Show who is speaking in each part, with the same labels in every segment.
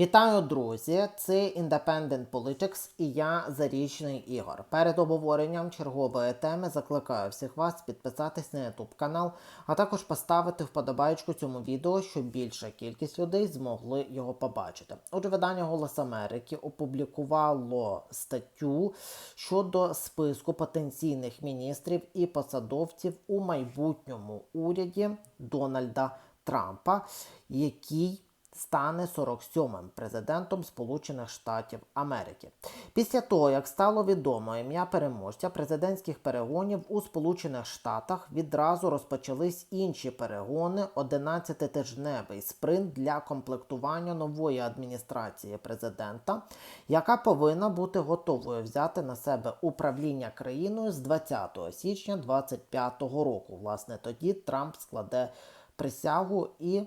Speaker 1: Вітаю, друзі! Це Independent Politics і я Зарічний Ігор. Перед обговоренням чергової теми закликаю всіх вас підписатись на YouTube канал, а також поставити вподобайку цьому відео, щоб більша кількість людей змогли його побачити. Отже, видання Голос Америки опублікувало статтю щодо списку потенційних міністрів і посадовців у майбутньому уряді Дональда Трампа, який стане 47-м президентом Сполучених Штатів Америки. Після того, як стало відомо ім'я переможця президентських перегонів у Сполучених Штатах, відразу розпочались інші перегони, 11-тижневий спринт для комплектування нової адміністрації президента, яка повинна бути готовою взяти на себе управління країною з 20 січня 2025 року. Власне, тоді Трамп складе присягу і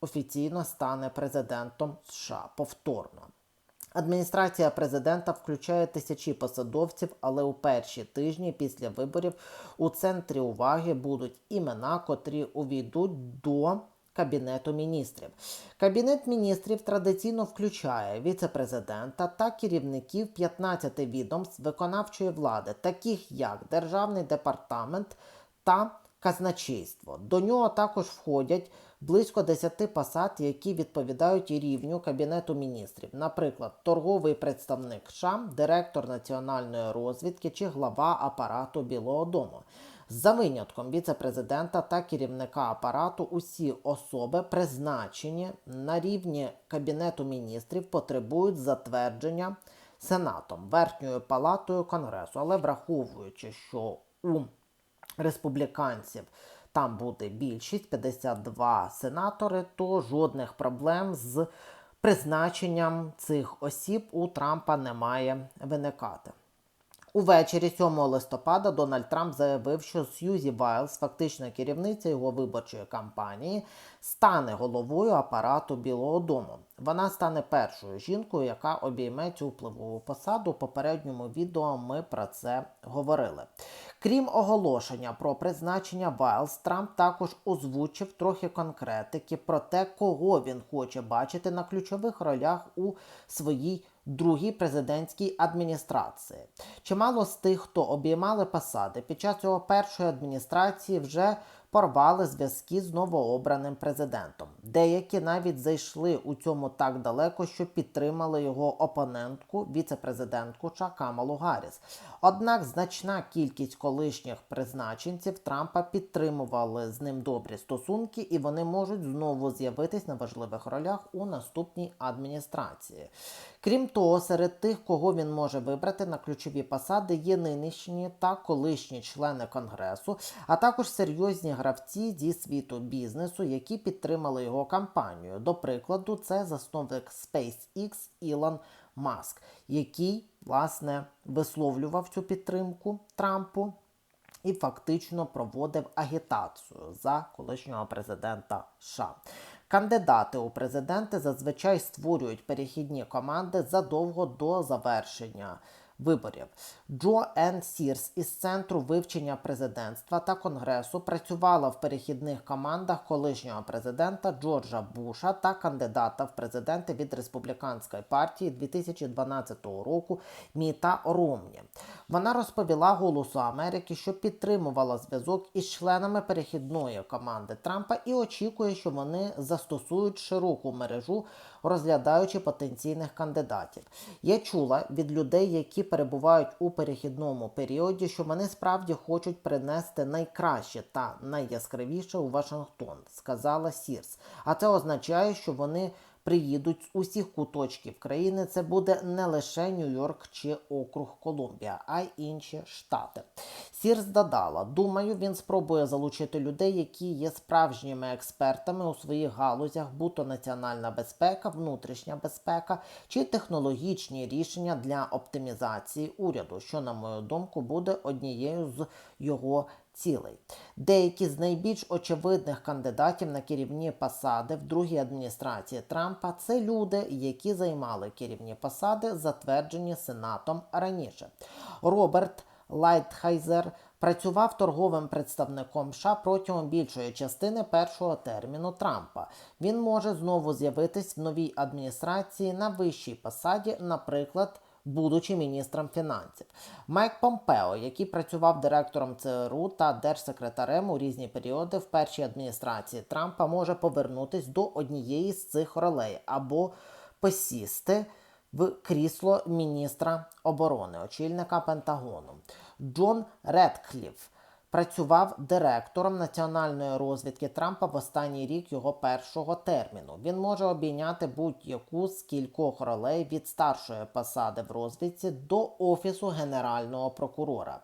Speaker 1: офіційно стане президентом США повторно. Адміністрація президента включає тисячі посадовців, але у перші тижні після виборів у центрі уваги будуть імена, котрі увійдуть до Кабінету міністрів. Кабінет міністрів традиційно включає віце-президента та керівників 15 відомств виконавчої влади, таких як Державний департамент та казначейство. До нього також входять близько 10 посад, які відповідають рівню Кабінету міністрів, наприклад, торговий представник США, директор національної розвідки чи глава апарату Білого Дому. За винятком віце-президента та керівника апарату, усі особи, призначені на рівні Кабінету міністрів, потребують затвердження Сенатом, Верхньою палатою Конгресу, але враховуючи, що у республіканців там буде більшість 52 сенатори, то жодних проблем з призначенням цих осіб у Трампа не має виникати. Увечері 7 листопада Дональд Трамп заявив, що Сьюзі Вайлз, фактична керівниця його виборчої кампанії, стане головою апарату Білого Дому. Вона стане першою жінкою, яка обійме цю впливову посаду. У попередньому відео ми про це говорили. Крім оголошення про призначення Вайлз, Трамп також озвучив трохи конкретики про те, кого він хоче бачити на ключових ролях у своїй другій президентській адміністрації. Чимало з тих, хто обіймали посади під час цього першої адміністрації, вже порвали зв'язки з новообраним президентом. Деякі навіть зайшли у цьому так далеко, що підтримали його опонентку, віце-президентку Ча Камалу Гарріс. Однак значна кількість колишніх призначенців Трампа підтримували з ним добрі стосунки, і вони можуть знову з'явитись на важливих ролях у наступній адміністрації. Крім того, серед тих, кого він може вибрати на ключові посади, є нинішні та колишні члени конгресу, а також серйозні гравці зі світу бізнесу, які підтримали його кампанію. До прикладу, це засновник SpaceX Ілон Маск, який власне висловлював цю підтримку Трампу. І фактично проводив агітацію за колишнього президента США. Кандидати у президенти зазвичай створюють перехідні команди задовго до завершення виборів. Джо Ен Сірс із центру вивчення президентства та конгресу працювала в перехідних командах колишнього президента Джорджа Буша та кандидата в президенти від республіканської партії 2012 року Міта Ромні. Вона розповіла Голосу Америки, що підтримувала зв'язок із членами перехідної команди Трампа і очікує, що вони застосують широку мережу, розглядаючи потенційних кандидатів. Я чула від людей, які перебувають у перехідному періоді, що вони справді хочуть принести найкраще та найяскравіше у Вашингтон, сказала Сірс. А це означає, що вони приїдуть з усіх куточків країни. Це буде не лише Нью-Йорк чи округ Колумбія, а й інші штати. Сірс додала: думаю, він спробує залучити людей, які є справжніми експертами у своїх галузях, будь-то національна безпека, внутрішня безпека чи технологічні рішення для оптимізації уряду, що, на мою думку, буде однією з його цілей. Деякі з найбільш очевидних кандидатів на керівні посади в другій адміністрації Трампа це люди, які займали керівні посади, затверджені Сенатом раніше. Роберт Лайтхайзер, працював торговим представником США протягом більшої частини першого терміну Трампа. Він може знову з'явитись в новій адміністрації на вищій посаді, наприклад. Будучи міністром фінансів, Майк Помпео, який працював директором ЦРУ та держсекретарем у різні періоди в першій адміністрації Трампа, може повернутись до однієї з цих ролей або посісти в крісло міністра оборони, очільника Пентагону. Джон Редкліф працював директором національної розвідки Трампа в останній рік його першого терміну. Він може обійняти будь-яку з кількох ролей від старшої посади в розвідці до офісу генерального прокурора.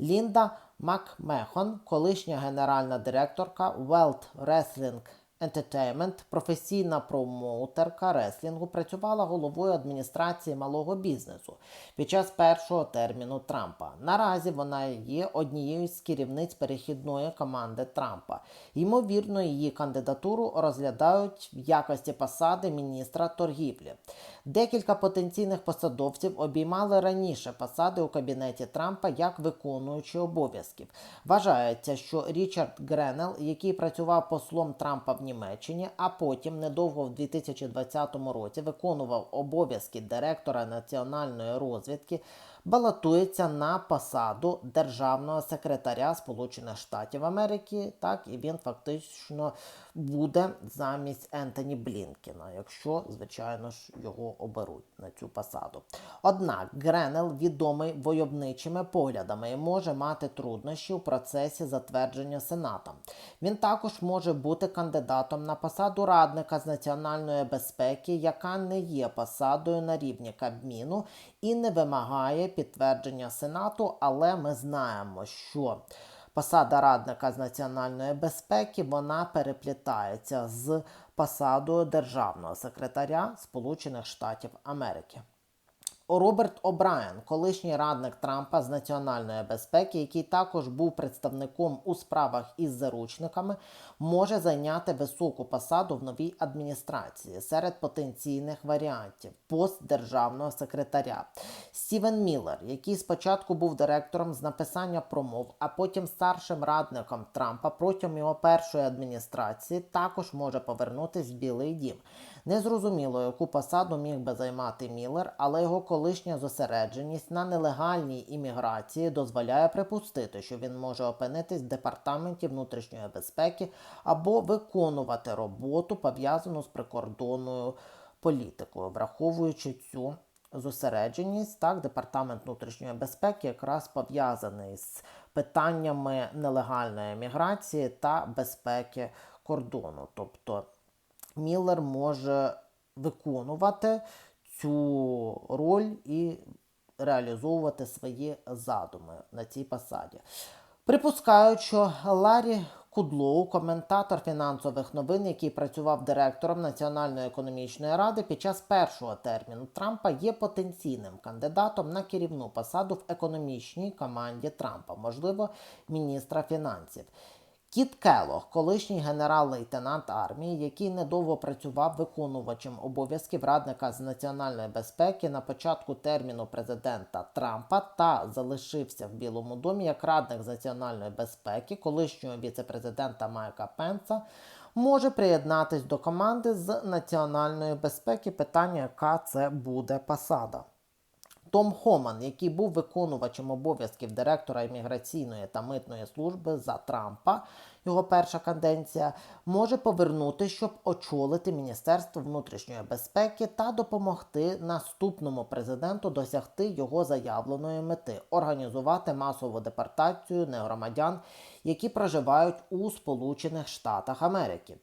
Speaker 1: Лінда Макмехон, колишня генеральна директорка Welt Wrestling Entertainment, професійна промоутерка реслінгу, працювала головою адміністрації малого бізнесу під час першого терміну Трампа. Наразі вона є однією з керівниць перехідної команди Трампа. Ймовірно, її кандидатуру розглядають в якості посади міністра торгівлі. Декілька потенційних посадовців обіймали раніше посади у кабінеті Трампа як виконуючі обов'язків. Вважається, що Річард Гренел, який працював послом Трампа в Німеччині, а потім недовго в 2020 році виконував обов'язки директора національної розвідки, балотується на посаду державного секретаря Сполучених Штатів Америки. Так і він фактично буде замість Ентоні Блінкена, якщо, звичайно ж, його оберуть на цю посаду. Однак Гренел відомий войовничими поглядами і може мати труднощі у процесі затвердження Сенатом. Він також може бути кандидатом на посаду радника з національної безпеки, яка не є посадою на рівні Кабміну і не вимагає підтвердження Сенату, але ми знаємо, що посада радника з національної безпеки вона переплітається з посадою державного секретаря Сполучених Штатів Америки. Роберт О'Брайен, колишній радник Трампа з національної безпеки, який також був представником у справах із заручниками, може зайняти високу посаду в новій адміністрації серед потенційних варіантів пост державного секретаря. Стівен Міллер, який спочатку був директором з написання промов, а потім старшим радником Трампа протягом його першої адміністрації, також може повернутися в Білий Дім. Незрозуміло, яку посаду міг би займати Міллер, але його колишня зосередженість на нелегальній імміграції дозволяє припустити, що він може опинитись в департаменті внутрішньої безпеки або виконувати роботу пов'язану з прикордонною політикою, враховуючи цю зосередженість, так, департамент внутрішньої безпеки якраз пов'язаний з питаннями нелегальної міграції та безпеки кордону. Тобто Міллер може виконувати цю роль і реалізовувати свої задуми на цій посаді. Припускають, що Ларі Кудлоу, коментатор фінансових новин, який працював директором Національної економічної ради під час першого терміну Трампа, є потенційним кандидатом на керівну посаду в економічній команді Трампа, можливо, міністра фінансів. Кіт Келох, колишній генерал-лейтенант армії, який недовго працював виконувачем обов'язків радника з національної безпеки на початку терміну президента Трампа та залишився в Білому домі як радник з національної безпеки, колишнього віцепрезидента Майка Пенса, може приєднатись до команди з національної безпеки. Питання, яка це буде посада. Том Хоман, який був виконувачем обов'язків директора імміграційної та митної служби за Трампа, його перша каденція, може повернути, щоб очолити Міністерство внутрішньої безпеки та допомогти наступному президенту досягти його заявленої мети організувати масову депортацію негромадян, які проживають у Сполучених Штатах Америки.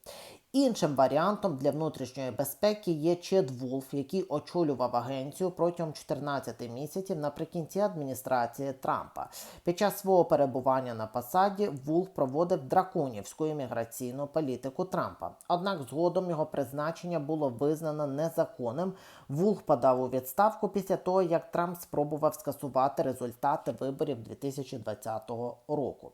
Speaker 1: Іншим варіантом для внутрішньої безпеки є Чед Вулф, який очолював агенцію протягом 14 місяців наприкінці адміністрації Трампа. Під час свого перебування на посаді Вулф проводив драконівську імміграційну політику Трампа. Однак згодом його призначення було визнано незаконним. Вулф подав у відставку після того, як Трамп спробував скасувати результати виборів 2020 року.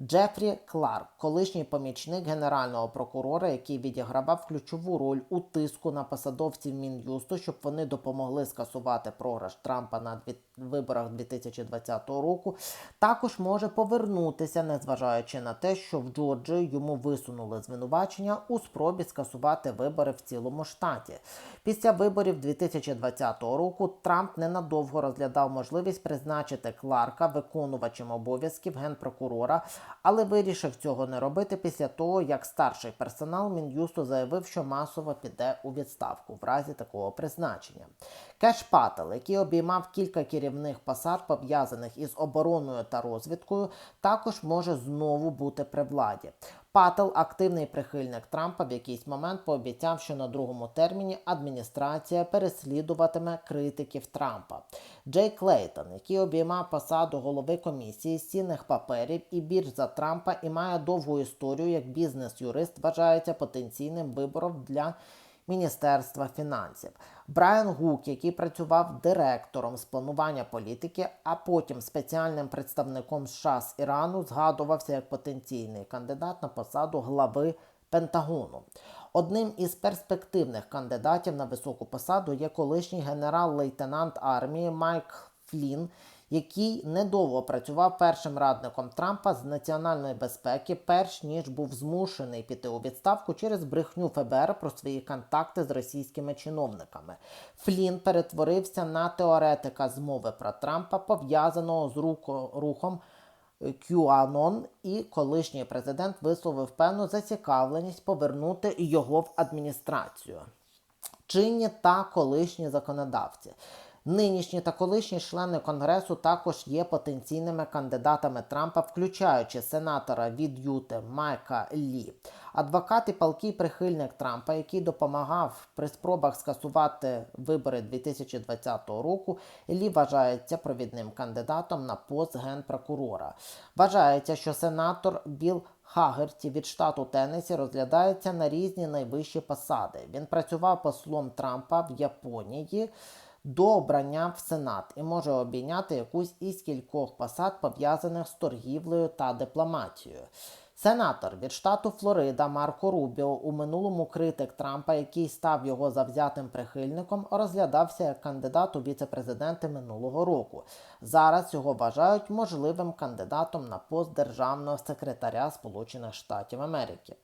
Speaker 1: Джефрі Кларк, колишній помічник генерального прокурора, який відігравав ключову роль у тиску на посадовців Мін'юсту, щоб вони допомогли скасувати програш Трампа на виборах 2020 року, також може повернутися, незважаючи на те, що в Джорджії йому висунули звинувачення у спробі скасувати вибори в цілому штаті. Після виборів 2020 року Трамп ненадовго розглядав можливість призначити Кларка виконувачем обов'язків генпрокурора, але вирішив цього не робити після того, як старший персонал Мін'юсту заявив, що масово піде у відставку в разі такого призначення. Кеш Паттел, який обіймав кілька керівних посад, пов'язаних із обороною та розвідкою, також може знову бути при владі. Паттел, активний прихильник Трампа, в якийсь момент пообіцяв, що на другому терміні адміністрація переслідуватиме критиків Трампа. Джей Клейтон, який обіймав посаду голови комісії з цінних паперів і бірж за Трампа і має довгу історію як бізнес-юрист, вважається потенційним вибором для Міністерства фінансів. Брайан Гук, який працював директором з планування політики, а потім спеціальним представником США з Ірану, згадувався як потенційний кандидат на посаду глави Пентагону. Одним із перспективних кандидатів на високу посаду є колишній генерал-лейтенант армії Майк Флін, який недовго працював першим радником Трампа з національної безпеки, перш ніж був змушений піти у відставку через брехню ФБР про свої контакти з російськими чиновниками. Флін перетворився на теоретика змови про Трампа, пов'язаного з руко- рухом QAnon, і колишній президент висловив певну зацікавленість повернути його в адміністрацію чинні та колишні законодавці. Нинішні та колишні члени Конгресу також є потенційними кандидатами Трампа, включаючи сенатора від Юти Майка Лі. Адвокат і палкий прихильник Трампа, який допомагав при спробах скасувати вибори 2020 року, Лі вважається провідним кандидатом на пост генпрокурора. Вважається, що сенатор Білл Хагерті від штату Теннессі розглядається на різні найвищі посади. Він працював послом Трампа в Японії до обрання в Сенат і може обійняти якусь із кількох посад, пов'язаних з торгівлею та дипломатією. Сенатор від штату Флорида Марко Рубіо, у минулому критик Трампа, який став його завзятим прихильником, розглядався як кандидат у віце-президенти минулого року. Зараз його вважають можливим кандидатом на пост державного секретаря Сполучених Штатів Америки.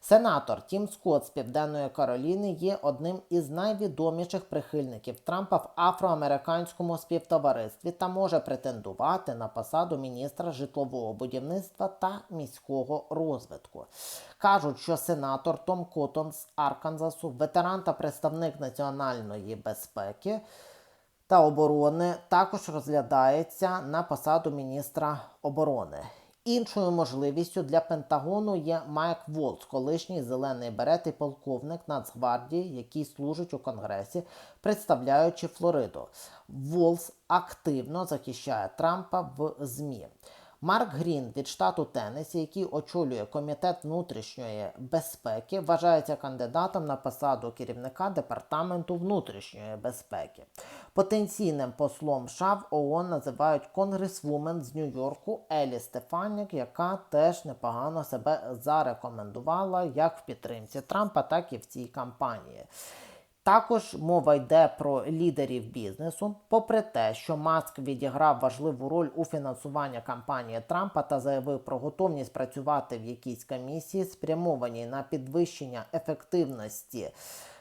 Speaker 1: Сенатор Тім Скотт з Південної Кароліни є одним із найвідоміших прихильників Трампа в афроамериканському співтоваристві та може претендувати на посаду міністра житлового будівництва та міського розвитку. Кажуть, що сенатор Том Коттон з Арканзасу, ветеран та представник національної безпеки та оборони, також розглядається на посаду міністра оборони. Іншою можливістю для Пентагону є Майк Волц, колишній зелений берет і полковник Нацгвардії, який служить у Конгресі, представляючи Флориду. Волц активно захищає Трампа в ЗМІ. Марк Грін від штату Теннессі, який очолює комітет внутрішньої безпеки, вважається кандидатом на посаду керівника департаменту внутрішньої безпеки. Потенційним послом США в ООН називають конгресвумен з Нью-Йорку Елі Стефанік, яка теж непогано себе зарекомендувала як в підтримці Трампа, так і в цій кампанії. Також мова йде про лідерів бізнесу. Попри те, що Маск відіграв важливу роль у фінансуванні кампанії Трампа та заявив про готовність працювати в якійсь комісії, спрямованій на підвищення ефективності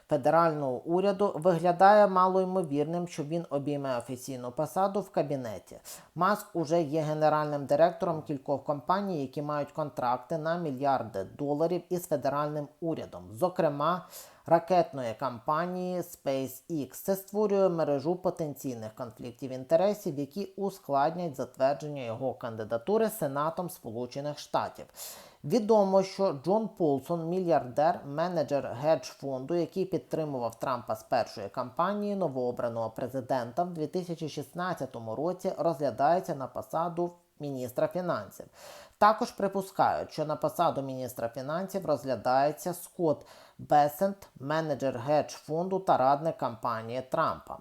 Speaker 1: федерального уряду, виглядає малоймовірним, що він обійме офіційну посаду в кабінеті. Маск уже є генеральним директором кількох компаній, які мають контракти на мільярди доларів із федеральним урядом, зокрема ракетної кампанії SpaceX. Це створює мережу потенційних конфліктів інтересів, які ускладнять затвердження його кандидатури Сенатом Сполучених Штатів. Відомо, що Джон Полсон, мільярдер, менеджер гедж-фонду, який підтримував Трампа з першої кампанії новообраного президента в 2016 році, розглядається на посаду міністра фінансів. Також припускають, що на посаду міністра фінансів розглядається Скотт Бесент, менеджер гедж-фонду та радник кампанії Трампа.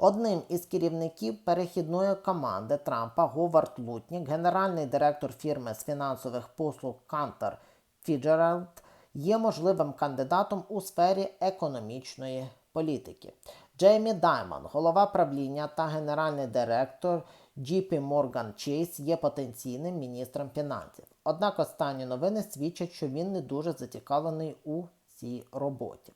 Speaker 1: Одним із керівників перехідної команди Трампа Говард Лутнік, генеральний директор фірми з фінансових послуг Кантер Фіджеральд, є можливим кандидатом у сфері економічної політики. Джеймі Даймон, голова правління та генеральний директор JP Morgan Chase, є потенційним міністром фінансів. Однак останні новини свідчать, що він не дуже зацікавлений у цій роботі.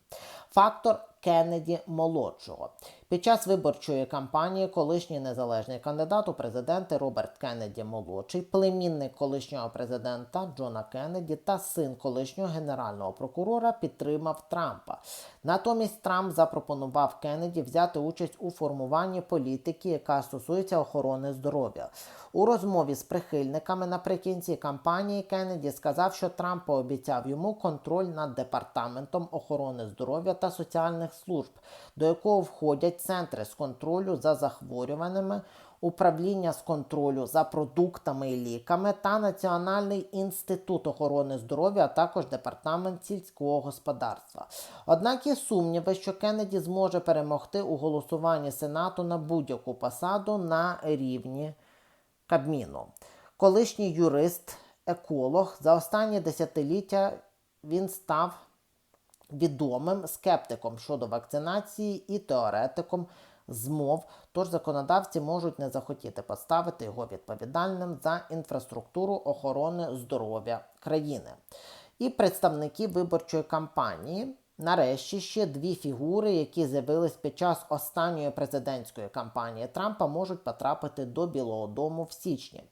Speaker 1: Фактор Кеннеді молодшого. Під час виборчої кампанії колишній незалежний кандидат у президенти Роберт Кеннеді молодший, племінник колишнього президента Джона Кеннеді та син колишнього генерального прокурора підтримав Трампа. Натомість Трамп запропонував Кеннеді взяти участь у формуванні політики, яка стосується охорони здоров'я. У розмові з прихильниками наприкінці кампанії Кеннеді сказав, що Трамп пообіцяв йому контроль над департаментом охорони здоров'я та соціальних служб, до якого входять центри з контролю за захворюваннями, управління з контролю за продуктами і ліками та Національний інститут охорони здоров'я, а також департамент сільського господарства. Однак є сумніви, що Кеннеді зможе перемогти у голосуванні Сенату на будь-яку посаду на рівні Кабміну. Колишній юрист, еколог за останні десятиліття він став відомим скептиком щодо вакцинації і теоретиком змов, тож законодавці можуть не захотіти поставити його відповідальним за інфраструктуру охорони здоров'я країни. І представники виборчої кампанії. Нарешті ще дві фігури, які з'явились під час останньої президентської кампанії Трампа, можуть потрапити до Білого Дому в січні.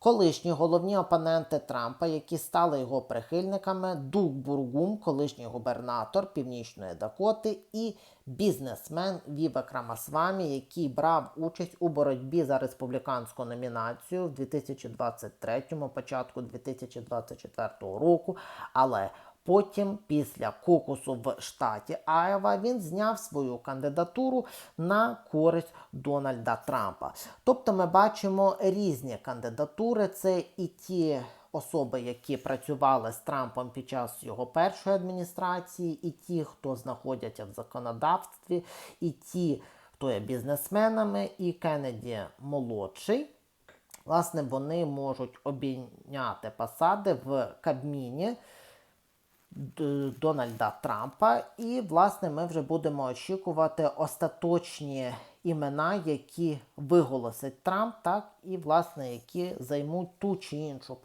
Speaker 1: Колишні головні опоненти Трампа, які стали його прихильниками, Дуг Бургум, колишній губернатор Північної Дакоти, і бізнесмен Вівек Рамасвамі, який брав участь у боротьбі за республіканську номінацію в 2023, початку 2024 року. Але Потім, після кокусу в штаті Айова, він зняв свою кандидатуру на користь Дональда Трампа. Тобто ми бачимо різні кандидатури. Це і ті особи, які працювали з Трампом під час його першої адміністрації, і ті, хто знаходяться в законодавстві, і ті, хто є бізнесменами, і Кеннеді молодший. Власне, вони можуть обійняти посади в Кабміні. Дональда Трампа, і, власне, ми вже будемо очікувати остаточні імена, які виголосить Трамп, так, і, власне, які займуть ту чи іншу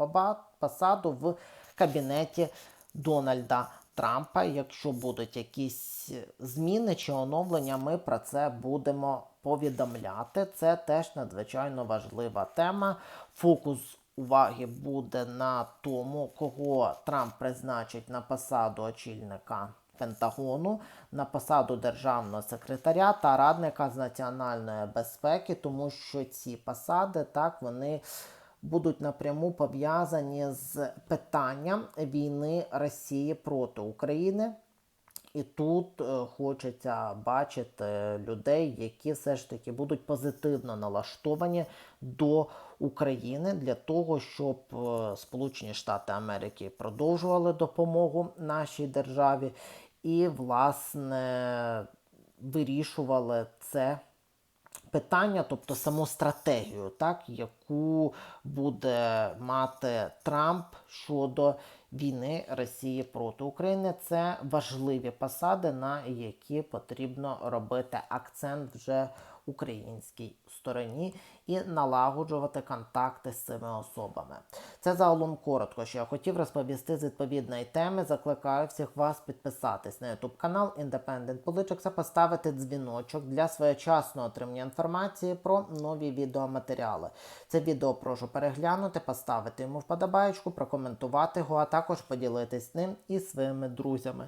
Speaker 1: посаду в кабінеті Дональда Трампа. Якщо будуть якісь зміни чи оновлення, ми про це будемо повідомляти. Це теж надзвичайно важлива тема. Фокус уваги буде на тому, кого Трамп призначить на посаду очільника Пентагону, на посаду державного секретаря та радника з національної безпеки, тому що ці посади так вони. Будуть напряму пов'язані з питанням війни Росії проти України. І тут е, хочеться бачити людей, які все ж таки будуть позитивно налаштовані до України для того, щоб е, Сполучені Штати Америки продовжували допомогу нашій державі і, власне, вирішували це. Питання, тобто саму стратегію, так, яку буде мати Трамп щодо війни Росії проти України. Це важливі посади, на які потрібно робити акцент вже українській стороні і налагоджувати контакти з цими особами. Це загалом коротко, що я хотів розповісти з відповідної теми. Закликаю всіх вас підписатись на YouTube канал Independent Politics, а поставити дзвіночок для своєчасного отримання інформації про нові відеоматеріали. Це відео прошу переглянути, поставити йому вподобаєчку, прокоментувати його, а також поділитись ним із своїми друзями.